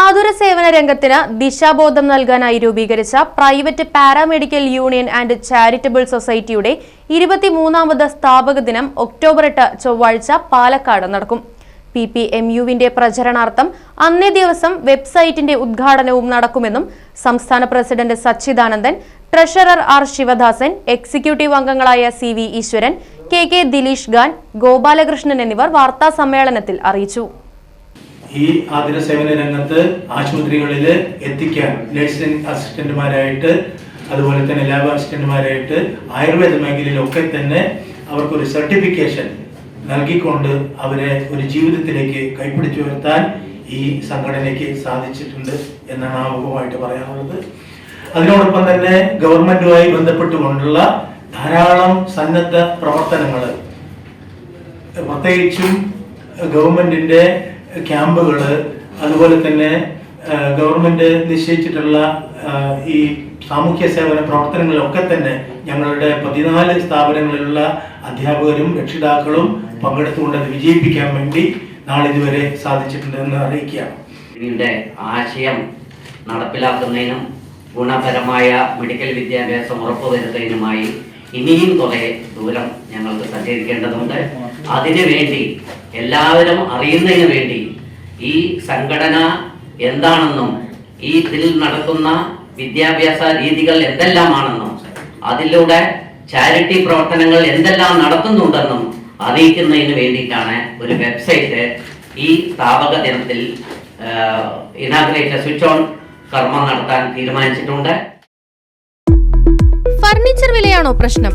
ആതുര സേവന രംഗത്തിന് ദിശാബോധം നൽകാനായി രൂപീകരിച്ച private paramedical union and charitable സൊസൈറ്റിയുടെ ഇരുപത്തിമൂന്നാമത് സ്ഥാപക ദിനം ഒക്ടോബർ എട്ട് ചൊവ്വാഴ്ച പാലക്കാട് നടക്കും. പി പി എം യുവിന്റെ പ്രചരണാർത്ഥം അന്നേ ദിവസം വെബ്സൈറ്റിന്റെ ഉദ്ഘാടനവും നടക്കുമെന്നും സംസ്ഥാന president Sachidanandan treasurer R Sivadasan executive അംഗങ്ങളായ C V Eswaran K K Dileesh Khan Gopalakrishnan എന്നിവർ വാർത്താ സമ്മേളനത്തിൽ അറിയിച്ചു. ഈ ആതുര സേവന രംഗത്ത് ആശുപത്രികളിൽ എത്തിക്കാൻ നഴ്സിംഗ് അസിസ്റ്റന്റുമാരായിട്ട് അതുപോലെ തന്നെ ലാബ് അസിസ്റ്റന്റുമാരായിട്ട് ആയുർവേദ മേഖലയിലൊക്കെ തന്നെ അവർക്കൊരു സർട്ടിഫിക്കേഷൻ നൽകിക്കൊണ്ട് അവരെ ഒരു ജീവിതത്തിലേക്ക് കൈപ്പിടിച്ചു വരുത്താൻ ഈ സംഘടനയ്ക്ക് സാധിച്ചിട്ടുണ്ട് എന്നാണ് ആമുഖമായിട്ട് പറയാനുള്ളത്. അതിനോടൊപ്പം തന്നെ ഗവൺമെന്റുമായി ബന്ധപ്പെട്ടുകൊണ്ടുള്ള ധാരാളം സന്നദ്ധ പ്രവർത്തനങ്ങൾ പ്രത്യേകിച്ചും ഗവൺമെന്റിന്റെ ക്യാമ്പുകൾ അതുപോലെ തന്നെ ഗവൺമെന്റ് നിശ്ചയിച്ചിട്ടുള്ള ഈ സാമൂഹ്യ സേവന പ്രവർത്തനങ്ങളിലൊക്കെ തന്നെ ഞങ്ങളുടെ പതിനാല് സ്ഥാപനങ്ങളിലുള്ള അധ്യാപകരും രക്ഷിതാക്കളും പങ്കെടുത്തുകൊണ്ട് അത് വിജയിപ്പിക്കാൻ വേണ്ടി നാളിതുവരെ സാധിച്ചിട്ടുണ്ടെന്ന് അറിയിക്കുകയാണ്. ഇതിന്റെ ആശയം നടപ്പിലാക്കുന്നതിനും ഗുണപരമായ മെഡിക്കൽ വിദ്യാഭ്യാസം ഉറപ്പുവരുത്തുന്നതിനുമായി ഇനിയും കുറെ ദൂരം ഞങ്ങൾക്ക് സഞ്ചരിക്കേണ്ടതുണ്ട്. അതിനു വേണ്ടി എല്ലാവരും അറിയുന്നതിന് വേണ്ടി ഈ സംഘടന എന്താണെന്നും ഈ ഇതിൽ നടക്കുന്ന വിദ്യാഭ്യാസ രീതികൾ എന്തെല്ലാമാണെന്നും അതിലൂടെ ചാരിറ്റി പ്രവർത്തനങ്ങൾ എന്തെല്ലാം നടത്തുന്നുണ്ടെന്നും അറിയിക്കുന്നതിന് വേണ്ടിയിട്ടാണ് ഒരു വെബ്സൈറ്റ് ഈ സ്ഥാപക ദിനത്തിൽ ഇനാഗ്രേറ്റ് സ്വിച്ച് ഓൺ. കർമ്മം നടത്താൻ തീരുമാനിച്ചിട്ടുണ്ട്. ഫർണിച്ചർ വിലയാണോ പ്രശ്നം?